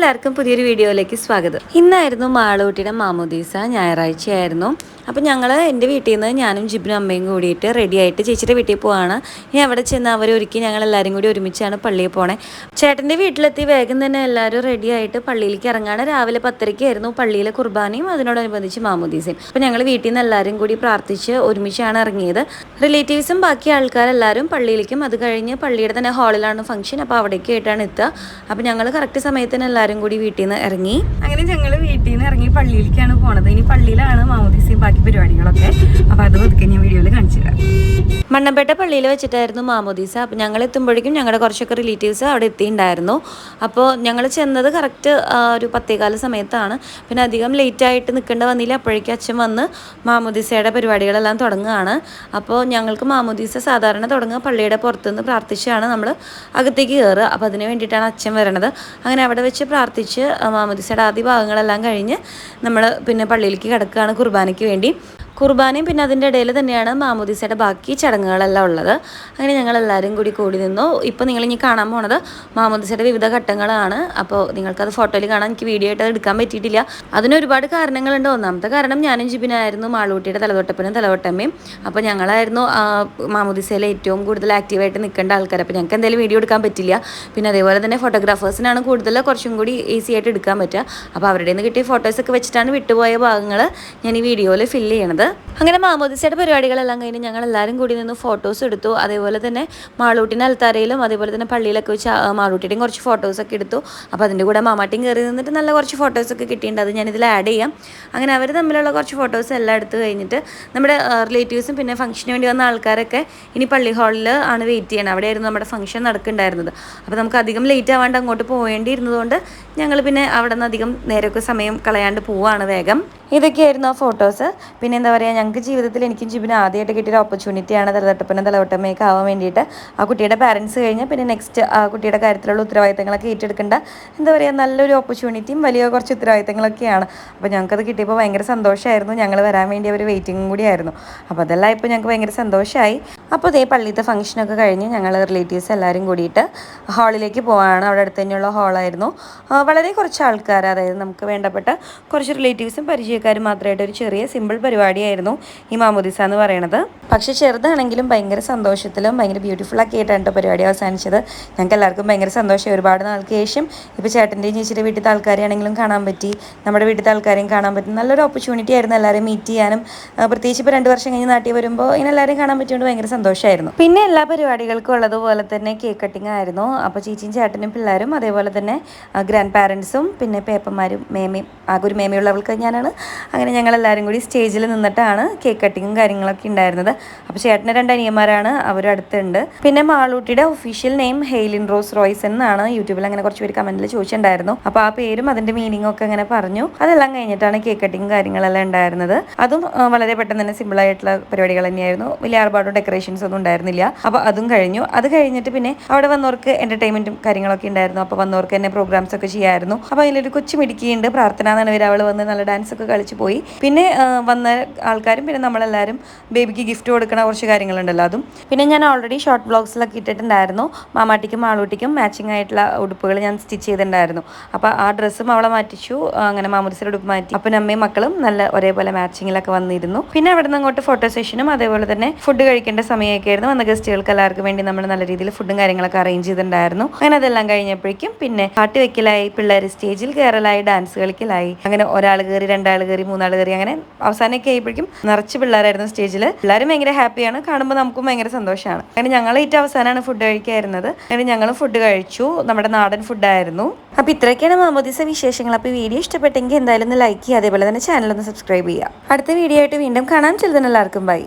എല്ലാവർക്കും പുതിയൊരു വീഡിയോയിലേക്ക് സ്വാഗതം. ഇന്നായിരുന്നു മാളൂട്ടിയുടെ മാമോദീസ ഞായറാഴ്ചയായിരുന്നു. അപ്പോൾ ഞങ്ങൾ എന്റെ വീട്ടിൽ നിന്ന് ഞാനും ജിബിനും അമ്മയും കൂടിയിട്ട് റെഡി ആയിട്ട് ചേച്ചിയുടെ വീട്ടിൽ പോവാണ്. ഇനി അവിടെ ചെന്ന് അവർ ഒരുക്കി ഞങ്ങൾ എല്ലാവരും കൂടി ഒരുമിച്ചാണ് പള്ളിയിൽ പോണേ. ചേട്ടന്റെ വീട്ടിലെത്തി വേഗം തന്നെ എല്ലാവരും റെഡി ആയിട്ട് പള്ളിയിലേക്ക് ഇറങ്ങാണ്. രാവിലെ പത്തരയ്ക്കായിരുന്നു പള്ളിയിലെ കുർബാനയും അതിനോടനുബന്ധിച്ച് മാമോദീസയും. അപ്പോൾ ഞങ്ങൾ വീട്ടിൽ നിന്ന് എല്ലാവരും കൂടി പ്രാർത്ഥിച്ച് ഒരുമിച്ചാണ് ഇറങ്ങിയത്. റിലേറ്റീവ്സും ബാക്കി ആൾക്കാരെല്ലാവരും പള്ളിയിലേക്കും. അത് കഴിഞ്ഞ് പള്ളിയുടെ തന്നെ ഹാളിലാണ് ഫംഗ്ഷൻ അപ്പോൾ അവിടേക്ക് ആയിട്ടാണ് എത്തുക. അപ്പോൾ ഞങ്ങൾ കറക്റ്റ് സമയത്തിന് എല്ലാവരും കൂടി വീട്ടിൽ നിന്ന് ഇറങ്ങി. അങ്ങനെ ഞങ്ങൾ വീട്ടിൽ നിന്ന് ഇറങ്ങി പള്ളിയിലേക്കാണ് പോണത്. ഇനി പള്ളിയിലാണ് മാമോദീസയും ബാക്കി പരിപാടികളൊക്കെ. അപ്പോൾ അത് ഒതുക്കി ഞാൻ വീഡിയോയിൽ കാണിച്ചു തരാം. മണ്ണമ്പേട്ട പള്ളിയിൽ വെച്ചിട്ടായിരുന്നു മാമോദീസ അപ്പോൾ ഞങ്ങൾ എത്തുമ്പോഴേക്കും ഞങ്ങളുടെ കുറച്ചൊക്കെ റിലേറ്റീവ്സ് അവിടെ എത്തിയിട്ടുണ്ടായിരുന്നു അപ്പോൾ ഞങ്ങൾ ചെന്നത് കറക്റ്റ് ഒരു പത്തേകാല സമയത്താണ്. പിന്നെ അധികം ലേറ്റ് ആയിട്ട് നിൽക്കേണ്ട വന്നില്ല. അപ്പോഴേക്കും അച്ഛൻ വന്ന് മാമോദീസയുടെ പരിപാടികളെല്ലാം തുടങ്ങുകയാണ്. അപ്പോൾ ഞങ്ങൾക്ക് മാമോദീസ സാധാരണ തുടങ്ങുക പള്ളിയുടെ പുറത്തുനിന്ന് പ്രാർത്ഥിച്ചാണ് നമ്മൾ അകത്തേക്ക് കയറുക അപ്പോൾ അതിന് വേണ്ടിയിട്ടാണ് അച്ഛൻ വരണത്. അങ്ങനെ അവിടെ വെച്ച് പ്രാർത്ഥിച്ച് മാമദിസയുടെ ആദ്യ ഭാഗങ്ങളെല്ലാം കഴിഞ്ഞ് നമ്മൾ പിന്നെ പള്ളിയിലേക്ക് കിടക്കുകയാണ് കുർബാനയ്ക്ക് വേണ്ടി. കുർബാനയും പിന്നെ അതിന്റെ ഇടയിൽ തന്നെയാണ് മാമോദിസയുടെ ബാക്കി ചടങ്ങുകളെല്ലാം ഉള്ളത്. അങ്ങനെ ഞങ്ങൾ എല്ലാവരും കൂടി കൂടി നിന്നു. ഇപ്പോൾ നിങ്ങൾ ഇനി കാണാൻ പോണത് മാമോദിസയുടെ വിവിധ ഘട്ടങ്ങളാണ്. അപ്പോൾ നിങ്ങൾക്കത് ഫോട്ടോയിൽ കാണാൻ എനിക്ക് വീഡിയോ ആയിട്ട് എടുക്കാൻ പറ്റിയിട്ടില്ല. അതിന് ഒരുപാട് കാരണങ്ങളുണ്ട്. ഒന്നാമത്തെ കാരണം ഞാനും ജിബിനായിരുന്നു മാളൂട്ടിയുടെ തലതൊട്ടപ്പനും തലവട്ടമ്മയും. അപ്പോൾ ഞങ്ങളായിരുന്നു മാമോദീസയിൽ ഏറ്റവും കൂടുതൽ ആക്റ്റീവായിട്ട് നിൽക്കേണ്ട ആൾക്കാർ അപ്പോൾ ഞങ്ങൾക്ക് എന്തെങ്കിലും വീഡിയോ എടുക്കാൻ പറ്റില്ല. പിന്നെ അതേപോലെ തന്നെ ഫോട്ടോഗ്രാഫേഴ്സിനാണ് കൂടുതൽ കുറച്ചും കൂടി ഈസി ആയിട്ട് എടുക്കാൻ പറ്റുക. അപ്പോൾ അവരുടെ നിന്ന് കിട്ടിയ ഫോട്ടോസൊക്കെ വെച്ചിട്ടാണ് വിട്ടുപോയ ഭാഗങ്ങൾ ഞാൻ ഈ വീഡിയോയിൽ ഫില്ല് ചെയ്യണത്. അങ്ങനെ മാമോദിസയുടെ പരിപാടികളെല്ലാം കഴിഞ്ഞ് ഞങ്ങൾ എല്ലാവരും കൂടി നിന്ന് ഫോട്ടോസ് എടുത്തു. അതേപോലെ തന്നെ മാളൂട്ടിന്റെ അൽത്താരയിലും അതേപോലെ തന്നെ പള്ളിയിലൊക്കെ വെച്ച് മാളൂട്ടിയുടെയും കുറച്ച് ഫോട്ടോസൊക്കെ എടുത്തു. അപ്പോൾ അതിന്റെ കൂടെ മാമാട്ടിയും കയറി നിന്നിട്ട് നല്ല കുറച്ച് ഫോട്ടോസൊക്കെ കിട്ടിയിട്ടുണ്ട്. അത് ഞാനിതിൽ ആഡ് ചെയ്യാം. അങ്ങനെ അവർ തമ്മിലുള്ള കുറച്ച് ഫോട്ടോസ് എല്ലാം എടുത്തു കഴിഞ്ഞിട്ട് നമ്മുടെ റിലേറ്റീവ്സും പിന്നെ ഫംഗ്ഷന് വേണ്ടി വന്ന ആൾക്കാരൊക്കെ ഇനി പള്ളി ഹാളിൽ ആണ് വെയിറ്റ് ചെയ്യണം അവിടെയായിരുന്നു നമ്മുടെ ഫംഗ്ഷൻ നടക്കുന്നുണ്ടായിരുന്നത്. അപ്പോൾ നമുക്ക് അധികം ലേറ്റ് ആവാണ്ട് അങ്ങോട്ട് പോകേണ്ടിയിരുന്നതുകൊണ്ട് ഞങ്ങൾ പിന്നെ അവിടെ നിന്ന് അധികം നേരമൊക്കെ സമയം കളയാണ്ട് പോവുകയാണ് വേഗം. ഇതൊക്കെയായിരുന്നു ആ ഫോട്ടോസ് പിന്നെ എന്താ പറയുക ഞങ്ങൾക്ക് ജീവിതത്തിൽ എനിക്കും ജിബിന് ആദ്യമായിട്ട് കിട്ടിയൊരു ഓപ്പർച്യൂണിറ്റിയാണ് തലതട്ടപ്പനും തലവട്ടമ്മയൊക്കെ ആവാൻ വേണ്ടിയിട്ട്. ആ കുട്ടിയുടെ പാരൻസ് കഴിഞ്ഞ് പിന്നെ നെക്സ്റ്റ് ആ കുട്ടിയുടെ കാര്യത്തിലുള്ള ഉത്തരവാദിത്തങ്ങളൊക്കെ ഏറ്റെടുക്കേണ്ട എന്താ പറയുക നല്ലൊരു ഓപ്പർച്യൂണിറ്റിയും വലിയ കുറച്ച് ഉത്തരവാദിത്തങ്ങളൊക്കെയാണ്. അപ്പോൾ ഞങ്ങൾക്കത് കിട്ടിയപ്പോൾ ഭയങ്കര സന്തോഷമായിരുന്നു ഞങ്ങൾ വരാൻ വേണ്ടി അവർ വെയിറ്റിംഗും കൂടിയായിരുന്നു അപ്പോൾ അതെല്ലാം ഇപ്പോൾ ഞങ്ങൾക്ക് ഭയങ്കര സന്തോഷമായി അപ്പോൾ ഇതേ പള്ളിയിലത്തെ ഫംഗ്ഷനൊക്കെ കഴിഞ്ഞ് ഞങ്ങൾ റിലേറ്റീവ്സ് എല്ലാവരും കൂടിയിട്ട് ഹാളിലേക്ക് പോവാണ്. അവിടെ അടുത്ത് തന്നെയുള്ള ഹാളായിരുന്നു വളരെ കുറച്ച് ആൾക്കാർ അതായത് നമുക്ക് വേണ്ടപ്പെട്ട കുറച്ച് റിലേറ്റീവ്സും പരിചയക്കാരും മാത്രമായിട്ട് ഒരു ചെറിയ സിമ്പിൾ പരിപാടിയായിരുന്നു ഈ മാമോദിസ എന്ന് പറയുന്നത് പക്ഷേ ചെറുതാണെങ്കിലും ഭയങ്കര സന്തോഷത്തിലും ഭയങ്കര ബ്യൂട്ടിഫുൾ ഒക്കെ ആയിട്ടാണ് കേട്ടോ പരിപാടി അവസാനിച്ചത്. ഞങ്ങൾക്ക് എല്ലാവർക്കും ഭയങ്കര സന്തോഷം ഒരുപാട് നാൾക്ക് ശേഷം ഇപ്പോൾ ചേട്ടന്റെയും ചേച്ചിയുടെ വീട്ടിലത്തെ ആൾക്കാരെയാണെങ്കിലും കാണാൻ പറ്റി. നമ്മുടെ വീട്ടിലത്തെ ആൾക്കാരെയും കാണാൻ പറ്റി. നല്ലൊരു ഓപ്പർച്യൂണിറ്റി ആയിരുന്നു എല്ലാവരെയും മീറ്റ് ചെയ്യാനും. പ്രത്യേകിച്ച് ഇപ്പോൾ രണ്ട് വർഷം കഴിഞ്ഞ് നാട്ടിൽ വരുമ്പോൾ ഇങ്ങനെ എല്ലാവരെയും കാണാൻ പറ്റിയോണ്ട് ഭയങ്കര സന്തോഷമായിരുന്നു. പിന്നെ എല്ലാ പരിപാടികൾക്കും ഉള്ളതുപോലെ തന്നെ കേക്ക് കട്ടിങ് ആയിരുന്നു. അപ്പോൾ ചേച്ചിയും ചേട്ടനും പിള്ളേരും അതേപോലെ തന്നെ ഗ്രാൻഡ് പാരൻസും പിന്നെ പേപ്പന്മാരും മേമയും ആകെ ഒരു മേമയുള്ളവൾക്ക് ഞാനാണ് അങ്ങനെ ഞങ്ങൾ എല്ലാവരും കൂടി സ്റ്റേജിൽ നിന്നിട്ടാണ് കേക്ക് കട്ടിങ്ങും കാര്യങ്ങളൊക്കെ ഉണ്ടായിരുന്നത്. അപ്പോൾ ചേട്ടന് രണ്ട് അനിയന്മാരാണ് അവരടുത്തുണ്ട് പിന്നെ മാളൂട്ടിയുടെ official name Heylin Rose Royce എന്നാണ് യൂട്യൂബിൽ അങ്ങനെ കുറച്ച് പേര് കമന്റിൽ ചോദിച്ചിട്ടുണ്ടായിരുന്നു. അപ്പോൾ ആ പേരും അതിന്റെ മീനിങ്ങും ഒക്കെ അങ്ങനെ പറഞ്ഞു. അതെല്ലാം കഴിഞ്ഞിട്ടാണ് കേക്ക് കട്ടിങ്ങും കാര്യങ്ങളെല്ലാം ഉണ്ടായിരുന്നത്. അതും വളരെ പെട്ടെന്ന് തന്നെ സിമ്പിൾ ആയിട്ടുള്ള പരിപാടികൾ തന്നെയായിരുന്നു. വലിയ ആർഭാടും ഡെക്കറേഷൻസ് ഒന്നും ഉണ്ടായിരുന്നില്ല. അപ്പോൾ അതും കഴിഞ്ഞു. അത് കഴിഞ്ഞിട്ട് പിന്നെ അവിടെ വന്നവർക്ക് എന്റർടൈൻമെന്റും കാര്യങ്ങളൊക്കെ ഉണ്ടായിരുന്നു. അപ്പോൾ വന്നവർക്ക് തന്നെ പ്രോഗ്രാംസ് ഒക്കെ ചെയ്യായിരുന്നു. അപ്പോൾ അതിലൊരു കൊച്ചു മിടുക്കിയുണ്ട്. പ്രാർത്ഥന എന്നാണ് അവൾ വന്ന് നല്ല ഡാൻസ് ഒക്കെ കളിച്ച് പോയി. പിന്നെ വന്ന ആൾക്കാരും പിന്നെ നമ്മളെല്ലാവരും ബേബിക്ക് ഗിഫ്റ്റ് കൊടുക്കണ കുറച്ച് കാര്യങ്ങളുണ്ടല്ലോ അതും. പിന്നെ ഞാൻ ഓൾറെഡി ഷോർട്ട് ബ്ലോഗ്സിലൊക്കെ ഇട്ടിട്ടുണ്ടായിരുന്നു. മാമാട്ടിക്കും മാളൂട്ടിക്കും മാച്ചിങ് ആയിട്ടുള്ള ഉടുപ്പുകൾ ഞാൻ സ്റ്റിച്ച് ചെയ്തിട്ടുണ്ടായിരുന്നു. അപ്പോൾ ആ ഡ്രസ്സും അവളെ മാറ്റിച്ചു. അങ്ങനെ മാമുദിസിയുടെ ഉടുപ്പ് മാറ്റി. അപ്പം അമ്മയും മക്കളും നല്ല ഒരേപോലെ മാച്ചിങ്ങിലൊക്കെ വന്നിരുന്നു. പിന്നെ അവിടെ നിന്ന് അങ്ങോട്ട് ഫോട്ടോ സെഷനും അതേപോലെ തന്നെ ഫുഡ് കഴിക്കേണ്ട സമയമൊക്കെ ആയിരുന്നു. വന്ന ഗസ്റ്റുകൾക്ക് എല്ലാവർക്കും വേണ്ടി നമ്മൾ നല്ല രീതിയിൽ ഫുഡും കാര്യങ്ങളൊക്കെ അറേഞ്ച് ചെയ്തിട്ടുണ്ടായിരുന്നു. അങ്ങനെ അതെല്ലാം കഴിഞ്ഞപ്പോഴേക്കും പിന്നെ പാട്ട് വെക്കലായി പിള്ളേർ സ്റ്റേജിൽ കയറലായി ഡാൻസ് കളിക്കലായി. അങ്ങനെ ഒരാൾ കയറി രണ്ടാൾ കയറി മൂന്നാൾ കയറി അങ്ങനെ അവസാനമൊക്കെ ആയപ്പോഴേക്കും നിറച്ച് പിള്ളേരായിരുന്നു സ്റ്റേജിൽ എല്ലാവരും ഭയങ്കര ഹാപ്പിയാണ്. കാണുമ്പോൾ നമുക്കും ഭയങ്കര സന്തോഷമാണ്. അങ്ങനെ ഞങ്ങൾ ഏറ്റവും അവസാനമാണ് ഫുഡ് കഴിക്കായിരുന്നത്. അങ്ങനെ ഞങ്ങൾ ഫുഡ് കഴിച്ചു. നമ്മുടെ നാടൻ ഫുഡായിരുന്നു അപ്പോൾ ഇത്രയൊക്കെയാണ് മാമോദിസ വിശേഷങ്ങൾ. അപ്പോൾ വീഡിയോ ഇഷ്ടപ്പെട്ടെങ്കിൽ എന്തായാലും ഒന്ന് ലൈക്ക് ചെയ്യുക. അതേപോലെ തന്നെ ചാനൽ ഒന്ന് സബ്സ്ക്രൈബ് ചെയ്യുക. അടുത്ത വീഡിയോ ആയിട്ട് വീണ്ടും കാണാൻ ചെല്ലുന്ന എല്ലാവർക്കും ബൈ